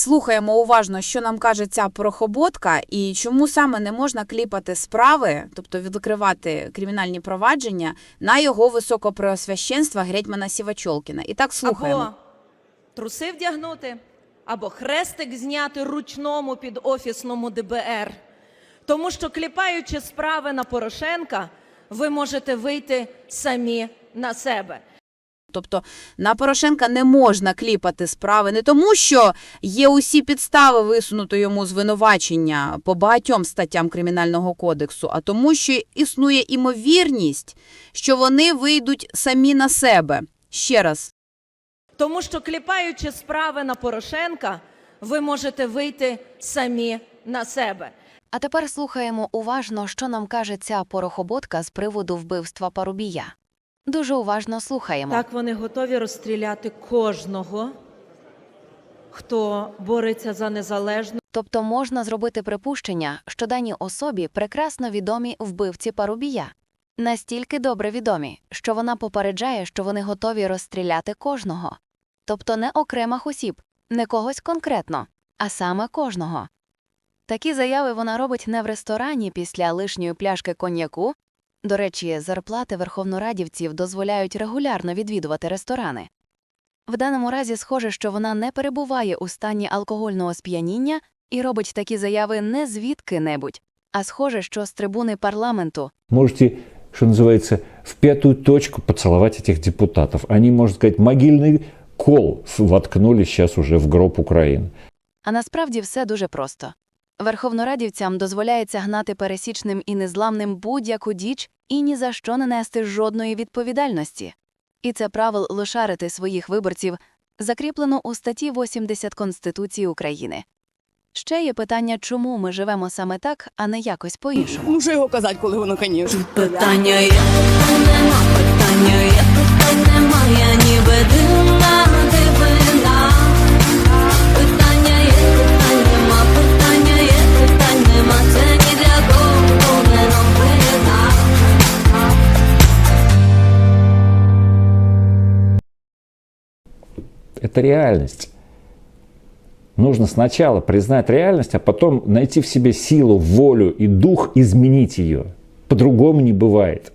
слухаємо уважно, що нам каже ця порохоботка, і чому саме не можна кліпати справи, тобто відкривати кримінальні провадження на його високопреосвященства гетьмана Сівачолкіна. І так слухаємо. Або труси вдягнути, або хрестик зняти ручному під офісному ДБР. Тому що кліпаючи справи на Порошенка, ви можете вийти самі на себе. Тобто на Порошенка не можна кліпати справи не тому, що є усі підстави висунути йому звинувачення по багатьом статтям Кримінального кодексу, а тому, що існує імовірність, що вони вийдуть самі на себе. Ще раз. Тому що кліпаючи справи на Порошенка, ви можете вийти самі на себе. А тепер слухаємо уважно, що нам каже ця порохоботка з приводу вбивства Парубія. Дуже уважно слухаємо. Так вони готові розстріляти кожного, хто бореться за незалежну. Тобто можна зробити припущення, що даній особі прекрасно відомі вбивці Парубія. Настільки добре відомі, що вона попереджає, що вони готові розстріляти кожного. Тобто не окремих осіб, не когось конкретно, а саме кожного. Такі заяви вона робить не в ресторані після лишньої пляшки коньяку. До речі, зарплати верховнорадівців дозволяють регулярно відвідувати ресторани. В даному разі схоже, що вона не перебуває у стані алкогольного сп'яніння і робить такі заяви не звідки-небудь, а схоже, що з трибуни парламенту. Можете, что называется, в пятую точку поцеловать этих депутатов. Они, можно сказать, могильный кол воткнули сейчас уже в гроб Украины. А насправді все дуже просто. Верховнорадівцям дозволяється гнати пересічним і незламним будь-яку діч і ні за що не нести жодної відповідальності. І це правил лошарити своїх виборців закріплено у статті 80 Конституції України. Ще є питання, чому ми живемо саме так, а не якось по-іншому. Ну, що його казати, коли воно, звісно. Питання є, Это реальность. Нужно сначала признать реальность, а потом найти в себе силу, волю и дух изменить ее. По-другому не бывает.